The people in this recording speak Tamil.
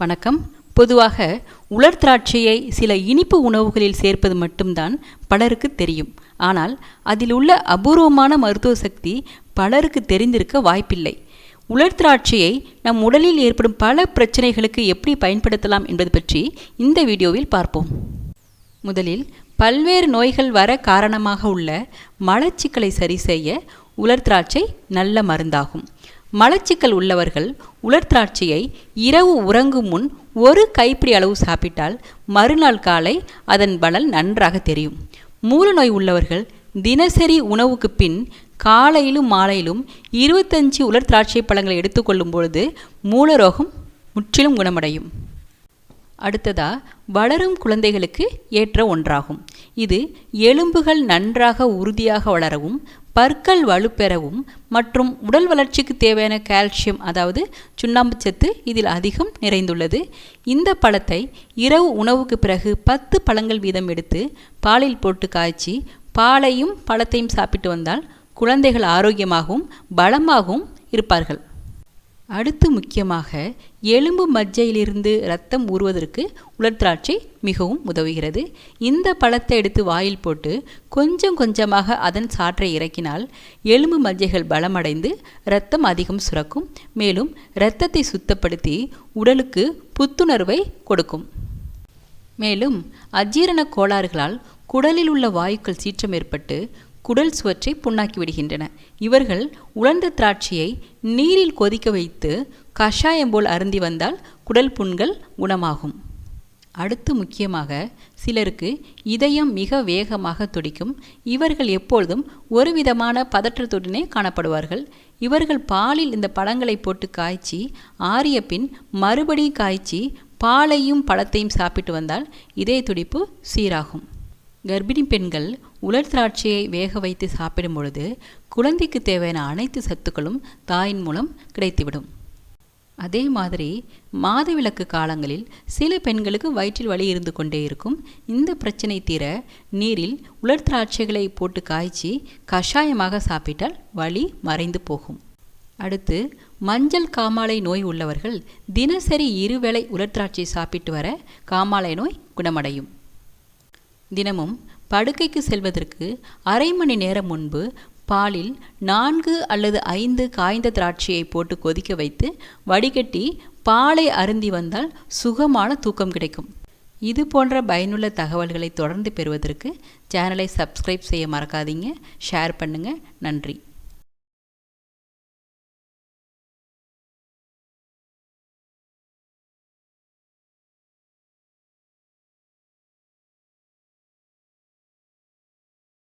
வணக்கம். பொதுவாக உலர் திராட்சையை சில இனிப்பு உணவுகளில் சேர்ப்பது மட்டும்தான் பலருக்கு தெரியும். ஆனால் அதில் உள்ள அபூர்வமான மருத்துவ சக்தி பலருக்கு தெரிந்திருக்க வாய்ப்பில்லை. உலர் திராட்சையை நம் உடலில் ஏற்படும் பல பிரச்சனைகளுக்கு எப்படி பயன்படுத்தலாம் என்பது பற்றி இந்த வீடியோவில் பார்ப்போம். முதலில் பல்வேறு நோய்கள் வர காரணமாக உள்ள மலச்சிக்கலை சரி செய்ய உலர் திராட்சை நல்ல மருந்தாகும். மலச்சிக்கல் உள்ளவர்கள் உலர் திராட்சையை இரவு உறங்கும் முன் ஒரு கைப்பிடி அளவு சாப்பிட்டால் மறுநாள் காலை அதன் பலன் நன்றாக தெரியும். மூலநோய் உள்ளவர்கள் தினசரி உணவுக்கு பின் காலையிலும் மாலையிலும் இருபத்தஞ்சு உலர் திராட்சை பழங்களை எடுத்துக்கொள்ளும் பொழுது மூலரோகம் முற்றிலும் குணமடையும். அடுத்ததா வளரும் குழந்தைகளுக்கு ஏற்ற ஒன்றாகும். இது எலும்புகள் நன்றாக உறுதியாக வளரவும் பற்கள் வலுப்பெறவும் மற்றும் உடல் வளர்ச்சிக்கு தேவையான கால்சியம் அதாவது சுண்ணாம்பு சத்து இதில் அதிகம் நிறைந்துள்ளது. இந்த பழத்தை இரவு உணவுக்கு பிறகு பத்து பழங்கள் வீதம் எடுத்து பாலில் போட்டு காய்ச்சி பாலையும் பழத்தையும் சாப்பிட்டு வந்தால் குழந்தைகள் ஆரோக்கியமாகவும் பலமாகவும் இருப்பார்கள். அடுத்து முக்கியமாக எலும்பு மஜ்ஜையிலிருந்து ரத்தம் ஊறுவதற்கு உலர்திராட்சை மிகவும் உதவுகிறது. இந்த பழத்தை எடுத்து வாயில் போட்டு கொஞ்சம் கொஞ்சமாக அதன் சாற்றை இறக்கினால் எலும்பு மஜ்ஜைகள் பலமடைந்து இரத்தம் அதிகம் சுரக்கும். மேலும் இரத்தத்தை சுத்தப்படுத்தி உடலுக்கு புத்துணர்வை கொடுக்கும். மேலும் அஜீரண கோளாறுகளால் குடலில் உள்ள வாயுக்கள் சீற்றம் ஏற்பட்டு குடல் சுவற்றை புண்ணாக்கி விடுகின்றன. இவர்கள் உலர்ந்த திராட்சையை நீரில் கொதிக்க வைத்து கஷாயம் போல் அருந்தி வந்தால் குடல் புண்கள் குணமாகும். அடுத்து முக்கியமாக சிலருக்கு இதயம் மிக வேகமாக துடிக்கும். இவர்கள் எப்பொழுதும் ஒரு விதமான பதற்றத்துடனே காணப்படுவார்கள். இவர்கள் பாலில் இந்த பழங்களை போட்டு காய்ச்சி ஆறிய பின் மறுபடி காய்ச்சி பாலையும் பழத்தையும் சாப்பிட்டு வந்தால் இதய துடிப்பு சீராகும். கர்ப்பிணி பெண்கள் உலர் திராட்சையை வேக வைத்து சாப்பிடும் பொழுது குழந்தைக்கு தேவையான அனைத்து சத்துக்களும் தாயின் மூலம் கிடைத்துவிடும். அதே மாதிரி மாதவிலக்கு காலங்களில் சில பெண்களுக்கு வயிற்றில் வலி இருந்து கொண்டே இருக்கும். இந்த பிரச்சனை தீர நீரில் உலர் திராட்சைகளை போட்டு காய்ச்சி கஷாயமாக சாப்பிட்டால் வலி மறைந்து போகும். அடுத்து மஞ்சள் காமாலை நோய் உள்ளவர்கள் தினசரி இருவேளை உலர் திராட்சை சாப்பிட்டு வர காமாலை நோய் குணமடையும். தினமும் படுக்கைக்கு செல்வதற்கு அரை மணி நேரம் முன்பு பாலில் நான்கு அல்லது ஐந்து காய்ந்த திராட்சையை போட்டு கொதிக்க வைத்து வடிகட்டி பாலை அருந்தி வந்தால் சுகமான தூக்கம் கிடைக்கும். இது போன்ற பயனுள்ள தகவல்களை தொடர்ந்து பெறுவதற்கு சேனலை சப்ஸ்கிரைப் செய்ய மறக்காதீங்க. ஷேர் பண்ணுங்கள் நன்றி.